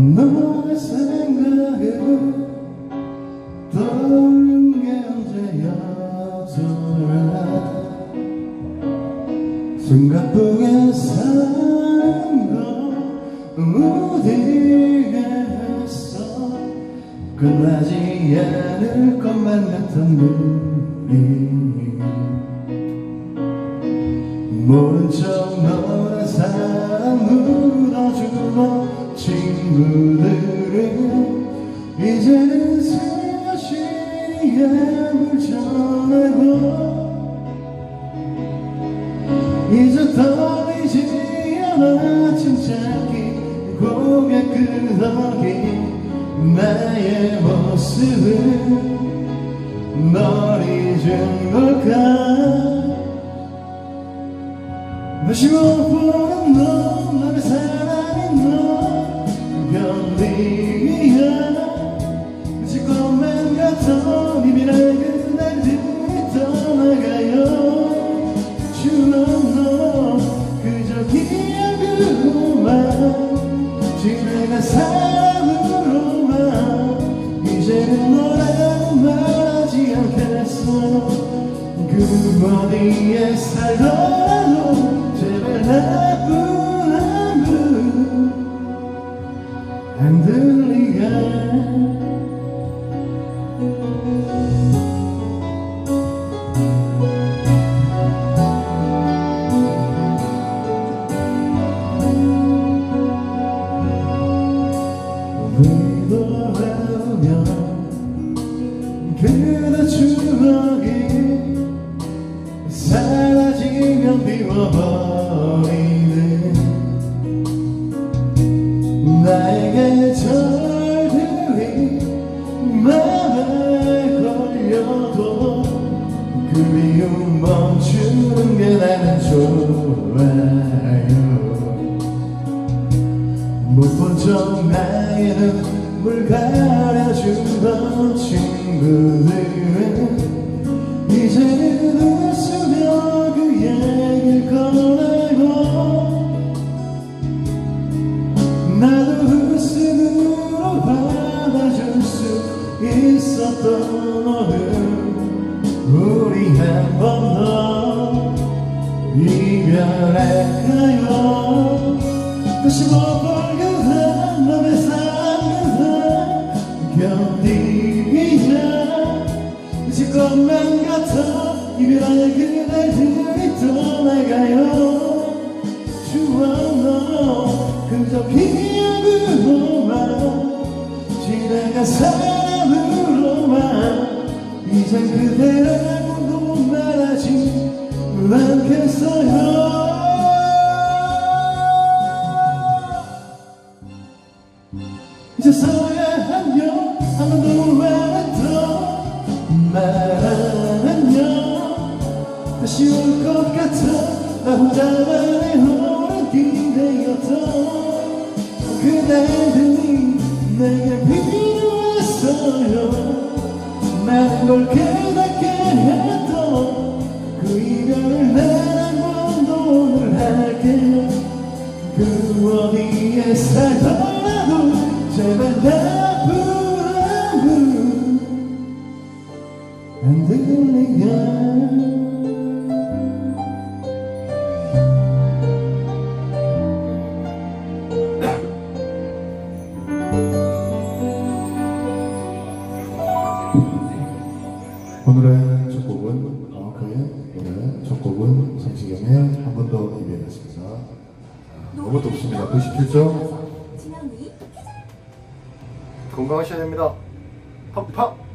너의 생각은 떠오른 게 언제였더라. 숨가쁘게 사는 거 어디에 했어? 끝나지 않을 것만 같은 눈이 모른 척 너란 사랑 묻어주고 친구들은 이제는 슬며시 약을 전하고 이제 떨리지 않아 침착히 고개 끄덕인 나의 모습은 널 잊은 걸까? 다시 못보 사랑으로만 이제는 너라고 말하지 않겠어. 그 어디에 살더 그리움 멈추는 게 나는 좋아요. 못본 척 나의 눈물 가려주던 친구들은 이제는 웃으며 그 얘기를 꺼내고 나도 웃음으로 받아줄 수 있었던 이별할까요? 다시 못볼 그대 맘에 사는 견디냐 이제 것만 같아 이별할 그날 들이 떠나가요. 추억 너 그저 기억으로만 지나간 사람으로만 이젠 그대라 이제서야 안녕 한 번도 말했던 말 안녕 다시 올 것 같아. 나 혼자만의 오랜 기대였던 그날들이 내게 필요했어요. 많은 걸 깨닫게 했던 그 이별을 난한 번도 오늘 할게요. 그 어디에 살더라도 오늘의 첫 곡은 어, 그의 오늘 첫 곡은 성시경의 한 번더 이별했습니다. 너무 덥습니다. 97점. 진영이 건강하셔야 됩니다. 팍팍.